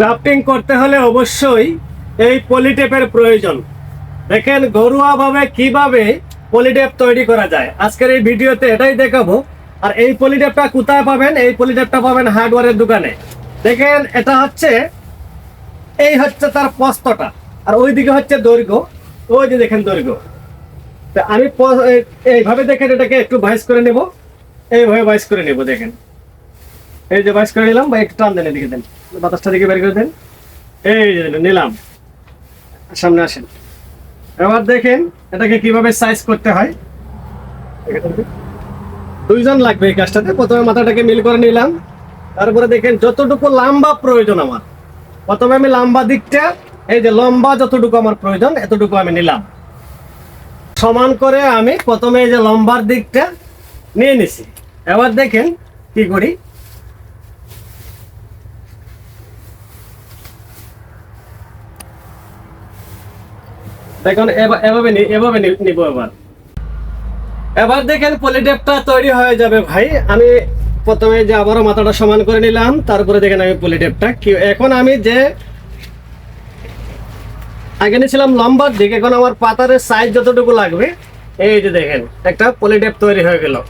Grafting করতে হলে অবশ্যই এই পলিটেপের প্রয়োজন। দেখেন ঘরোয়াভাবে কীভাবে পলিটেপ তৈরি করা যায়। আজকের এই ভিডিওতে এটাই দেখাবো। আর এই পলিটেপটা কোথায় পাবেন? এই পলিটেপটা পাবেন হার্ডওয়ারের দোকানে। দেখেন, এটা হচ্ছে, এই হচ্ছে তার পস্তটা। আর ওইদিকে হচ্ছে দৈর্ঘ্য। ওই যে দেখেন দৈর্ঘ্য। তা আমি এইভাবে দেখেন এটাকে একটু ভাইস করে নেব। এইভাবে ভাইস করে নেব, দেখেন। এই যে ভাইস করে নিলাম বা একটু টান দেন এদিকে দেন। বাতাসটা দিকে বের করে দেন। এই নিলাম। সামনে আসেন। এবার দেখেন এটাকে কীভাবে সাইজ করতে হয়। দুইজন লাগবে এই কাজটাতে। প্রথমে মাথাটাকে মিল করে নিলাম। তারপরে দেখেন যতটুকু লম্বা প্রয়োজন আমার। প্রথমে আমি লম্বা দিকটা, এই যে লম্বা যতটুকু আমার প্রয়োজন, এতটুকু আমি নিলাম। সমান করে আমি প্রথমে এই যে লম্বার দিকটা নিয়ে নিছি। এবার দেখেন কি করি। এবা- এভাবে এভাবে নিব এবার। এবার দেখেন পলিটেপটা তৈরি হয়ে যাবে ভাই। আমি প্রথমে যে আবারও মাথাটা সমান করে নিলাম, তারপরে দেখেন আমি পলিটেপটা কি এখন আমি যে আগে নিয়েছিলাম লম্বার দিক এখন আমার পাতারের সাইজ যতটুকু লাগবে, এই যে দেখেন, একটা পলিটেপ তৈরি হয়ে গেল।